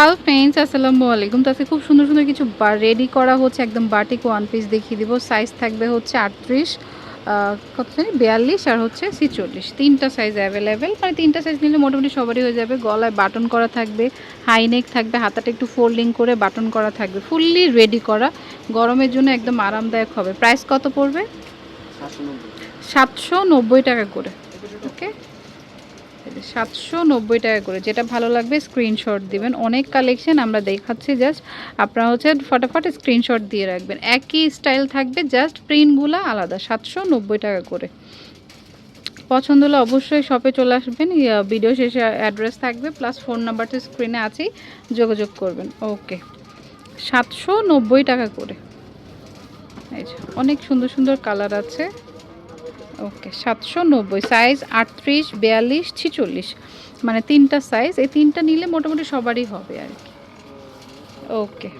হাল ফ্রেন্ডস আসসালামু আলাইকুম। তো আজকে খুব সুন্দর সুন্দর কিছু রেডি করা হচ্ছে, একদম বাটিক ওয়ান পিস দেখিয়ে দিব। সাইজ থাকবে হচ্ছে আটত্রিশ কত জানি? বিয়াল্লিশ আর হচ্ছে ছিচল্লিশ। তিনটা সাইজ অ্যাভেলেবেল মানে তিনটা সাইজ নিলে মোটামুটি সবারই হয়ে যাবে। গলায় বাটন করা থাকবে হাই নেক থাকবে, হাতাটা একটু ফোল্ডিং করে বাটন করা থাকবে। ফুললি রেডি করা। গরমের জন্য একদম আরামদায়ক হবে। প্রাইস কত পড়বে? সাতশো নব্বই। টাকা করে। ওকে সাতশো নব্বই টাকা করে। যেটা ভালো লাগবে স্ক্রিনশট দিবেন। অনেক কালেকশন আমরা দেখাচ্ছি জাস্ট আপনারা হচ্ছে ফটাফট স্ক্রিনশট দিয়ে রাখবেন। একই স্টাইল থাকবে জাস্ট প্রিন্টগুলো আলাদা, সাতশো নব্বই টাকা করে। পছন্দ হলে অবশ্যই শপে চলে আসবেন। ভিডিও শেষে অ্যাড্রেস থাকবে প্লাস ফোন নাম্বারটা স্ক্রিনে আছেই। যোগাযোগ করবেন। ওকে সাতশো নব্বই টাকা করে। এই অনেক সুন্দর সুন্দর কালার আছে। ওকে সাতশো নব্বই সাইজ আটত্রিশ, বিয়াল্লিশ, ছিচল্লিশ। মানে তিনটা সাইজ এই তিনটা নিলে মোটামুটি সবারই হবে আর কি। ওকে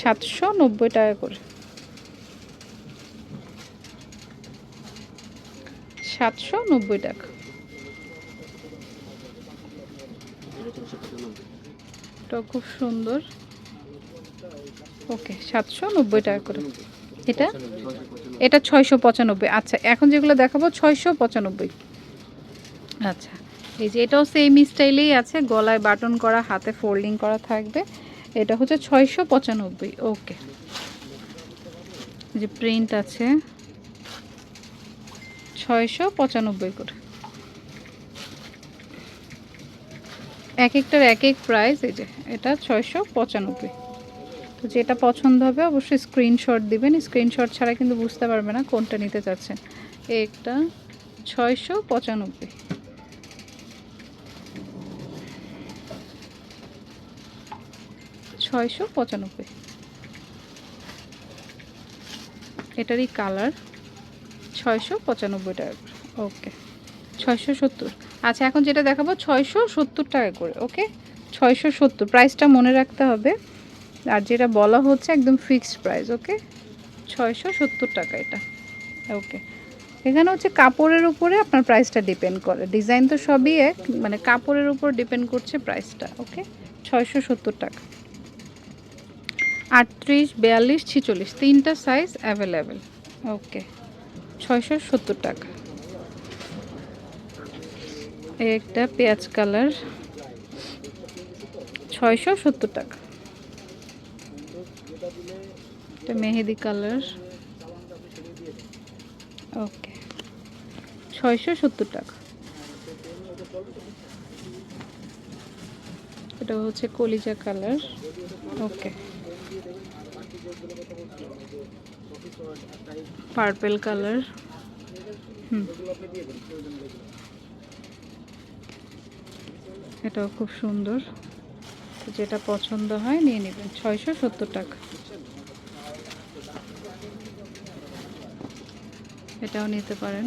সাতশো নব্বই টাকা করে। সাতশো নব্বই টাকা। খুব সুন্দর। ওকে সাতশো নব্বই টাকা করে। এটা? এটা ছয়শো পঁচানব্বই। আচ্ছা এখন যেগুলো দেখাবো, ছয়শো পঁচানব্বই। আচ্ছা এই যে এটাও সেম স্টাইলেই আছে, গলায় বাটন করা, হাতে ফোল্ডিং করা থাকবে। এটা হচ্ছে ছয়শো পঁচানব্বই ওকে যে প্রিন্ট আছে, ছয়শো পঁচানব্বই করে। এক একটার এক এক প্রাইস এই যে, এটা ছয়শো পঁচানব্বই। তো যেটা পছন্দ হবে অবশ্যই স্ক্রিনশট দিবেন। স্ক্রিনশট ছাড়া কিন্তু বুঝতে পারবে না কোনটা নিতে চাচ্ছেন। একটা ছয়শো পঁচানব্বই। ছয়শো পঁচানব্বই। এটারই কালার ছয়শো পঁচানব্বই টাকা ওকে ছয়শো সত্তর। আচ্ছা এখন যেটা দেখাবো, ছয়শো সত্তর টাকা করে ওকে ছয়শো সত্তর। প্রাইসটা মনে রাখতে হবে। আর যেটা বলা হচ্ছে একদম ফিক্সড প্রাইস, ওকে? ছয়শো সত্তর টাকা এটা, ওকে। এখানে হচ্ছে কাপড়ের উপরে আপনার প্রাইসটা ডিপেন্ড করে। ডিজাইন তো সবই এক মানে কাপড়ের উপর ডিপেন্ড করছে প্রাইসটা, ওকে? ছয়শো সত্তর টাকা। আটত্রিশ, বিয়াল্লিশ, ছিচল্লিশ, তিনটা সাইজ অ্যাভেলেবেল ওকে। ছয়শো সত্তর টাকা। একটা পেঁয়াজ কালার, ছয়শো সত্তর টাকা। এটা মেহেদি কালার। ওকে। ছয়শো সত্তর টাকা। এটা হচ্ছে কলিজা কালার। ওকে। Purple colour. হুম। এটাও খুব সুন্দর। যেটা পছন্দ হয় নিয়ে নেবেন। ছয়শো সত্তর টাকা। এটাও নিতে পারেন।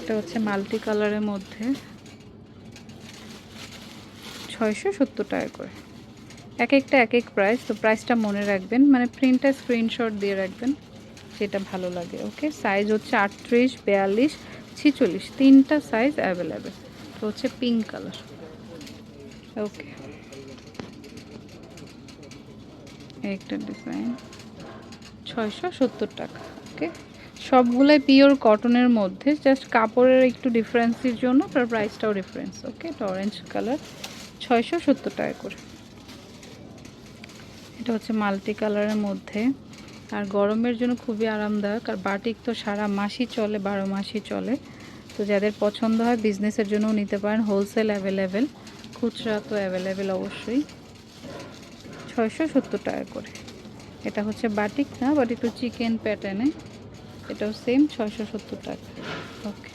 এটা হচ্ছে মাল্টি কালারের মধ্যে ছয়শো সত্তর টাকা করে। এক একটা, এক এক প্রাইস তো প্রাইসটা মনে রাখবেন। মানে প্রিন্টটা স্ক্রিনশট দিয়ে রাখবেন যেটা ভালো লাগে ওকে সাইজ হচ্ছে আটত্রিশ, বিয়াল্লিশ, ছিচল্লিশ, তিনটা সাইজ অ্যাভেলেবেল তো হচ্ছে পিঙ্ক কালার ওকে একটা ডিজাইন ছয়শো সত্তর টাকা ওকে সবগুলাই পিওর কটনের মধ্যে জাস্ট কাপড়ের একটু ডিফারেন্সের জন্য, তার প্রাইসটাও ডিফারেন্স ওকে এটা অরেঞ্জ কালার ছয়শো সত্তর টাকা করে। এটা হচ্ছে মাল্টি কালারের মধ্যে, আর গরমের জন্য খুবই আরামদায়ক, আর বাটিক তো সারা মাসই চলে, বারো মাসই চলে। তো যাদের পছন্দ হয় বিজনেসের জন্যও নিতে পারেন হোলসেল অ্যাভেলেবেল খুচরা তো অ্যাভেলেবেল অবশ্যই। ছয়শো সত্তর টাকা করে। এটা হচ্ছে বাটিক না? বাট একটু চিকেন প্যাটার্নে। এটাও সেম ছয়শো সত্তর টাকা। ওকে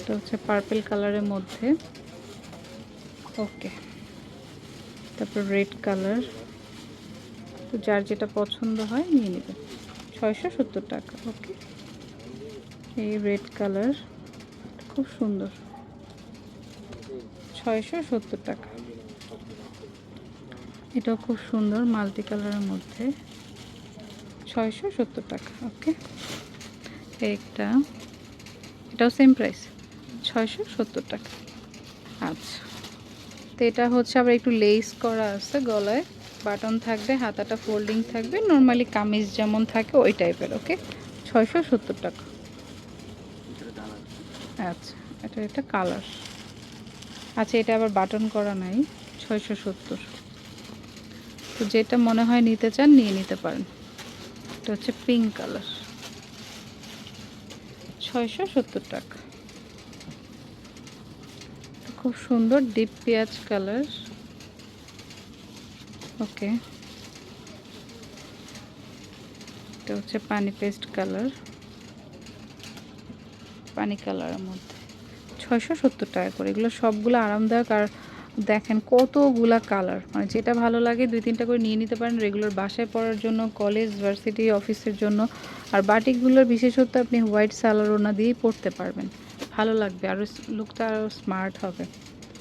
এটা হচ্ছে পার্পেল কালারের মধ্যে। ওকে তারপর রেড কালার তো যার যেটা পছন্দ হয় নিয়ে নেবেন ছয়শো সত্তর টাকা ওকে এই রেড কালার খুব সুন্দর। ছয়শো সত্তর টাকা। এটাও খুব সুন্দর মাল্টি কালারের মধ্যে। ছয়শো সত্তর টাকা, ওকে? একটা এটাও সেম প্রাইস ছয়শো সত্তর টাকা। আচ্ছা তো এটা হচ্ছে আবার একটু লেস করা আছে গলায় বাটন থাকবে, হাতাটা ফোল্ডিং থাকবে নর্মালি কামিজ যেমন থাকে ওই টাইপের ওকে? ছয়শো সত্তর টাকা। আচ্ছা এটা একটা কালার আচ্ছা এটা আবার বাটন করা নাই, ছয়শো সত্তর। তো যেটা মনে হয় নিতে চান, নিয়ে নিতে পারেন। এটা হচ্ছে পিঙ্ক কালার ছয়শো সত্তর টাকা। খুব সুন্দর ডিপ পেঁয়াজ কালার ওকে এটা হচ্ছে পানি পেস্ট কালার পানি কালারের মধ্যে। ছয়শো সত্তর টাকা করে। এগুলো সবগুলো আরামদায়ক আর দেখেন কতগুলা কালার মানে যেটা ভালো লাগে দুই তিনটা করে নিয়ে নিতে পারেন রেগুলার বাসায় পড়ার জন্য কলেজ ভার্সিটি অফিসের জন্য। আর বাটিকগুলোর বিশেষত্ব আপনি হোয়াইট সালোয়ার ওনা দিয়েই পরতে পারবেন। ভালো লাগবে আরও লুকটা আরও স্মার্ট হবে।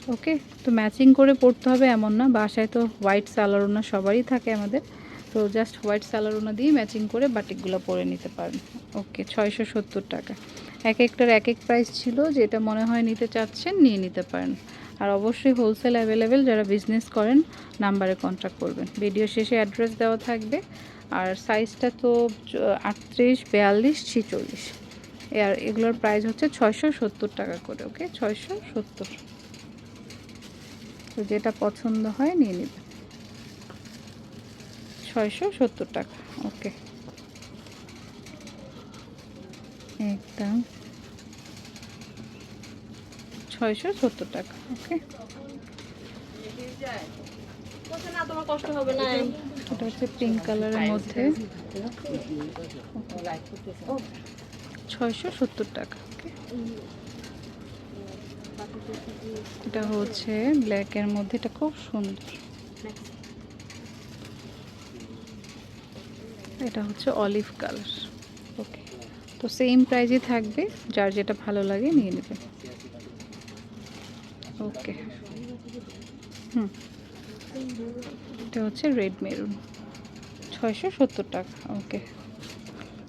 ওকে, তো ম্যাচিং করে পরতে হবে এমন না, বাসায় তো হোয়াইট সালোয়ার ওনা সবারই থাকে আমাদের। তো জাস্ট হোয়াইট সালোয়ার ওনা দিয়ে ম্যাচিং করে বাটিকগুলো পরে নিতে পারেন। ওকে, ছয়শো সত্তর টাকা। এক একটার এক এক প্রাইস ছিল, যেটা মনে হয় নিতে চাচ্ছেন, নিয়ে নিতে পারেন। আর অবশ্যই হোলসেল অ্যাভেলেবেল যারা বিজনেস করেন নাম্বারে কন্ট্যাক্ট করবেন। ভিডিও শেষে অ্যাড্রেস দেওয়া থাকবে। আর সাইজটা তো আটত্রিশ, বিয়াল্লিশ, ছিচল্লিশ। আর এগুলোর প্রাইস হচ্ছে ছয়শো সত্তর টাকা করে ওকে ছয়শো সত্তর। তো যেটা পছন্দ হয় নিয়ে নেবেন। ছয়শো সত্তর টাকা ওকে একদম। ছয়শো সত্তর টাকা ওকে এটা হচ্ছে পিঙ্ক কালারের মধ্যে ছয়শো সত্তর টাকা এটা হচ্ছে ব্ল্যাকের মধ্যে, এটা খুব সুন্দর। এটা হচ্ছে অলিভ কালার ওকে তো সেম প্রাইজে থাকবে, যার যেটা ভালো লাগে নিয়ে নেবেন ওকে। হুম। এটা হচ্ছে রেড মেরুন। ছয়শো সত্তর টাকা, ওকে।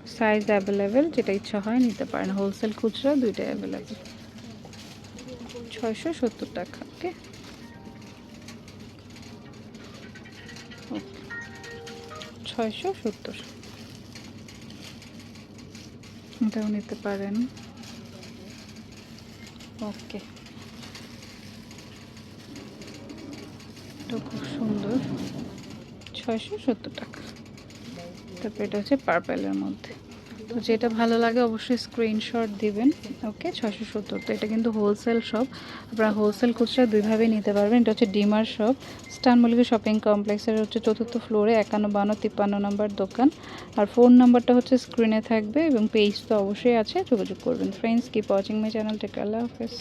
সাইজ অ্যাভেলেবেল, যেটা ইচ্ছা হয় নিতে পারেন। হোলসেল খুচরা দুইটাই অ্যাভেলেবেল। ছয়শো সত্তর টাকা, ওকে। ছয়শো সত্তর। এটাও নিতে পারেন। ওকে। এটা খুব সুন্দর। ছয়শো সত্তর টাকা। তারপর এটা হচ্ছে পার্পেলের মধ্যে। তো যেটা ভালো লাগে অবশ্যই স্ক্রিনশট দিবেন। ওকে ছশো সত্তর। তো এটা কিন্তু হোলসেল শপ আপনারা হোলসেল খুচরা দুইভাবে নিতে পারবেন। এটা হচ্ছে ডিমার শপ স্টান মল্লিকা শপিং কমপ্লেক্সের হচ্ছে চতুর্থ ফ্লোরে একান্ন বান্ন তিপ্পান্ন নম্বর দোকান। আর ফোন নাম্বারটা হচ্ছে স্ক্রিনে থাকবে এবং পেজ তো অবশ্যই আছে। যোগাযোগ করবেন। Friends keep watching my channel take আল্লাহ হাফেজ।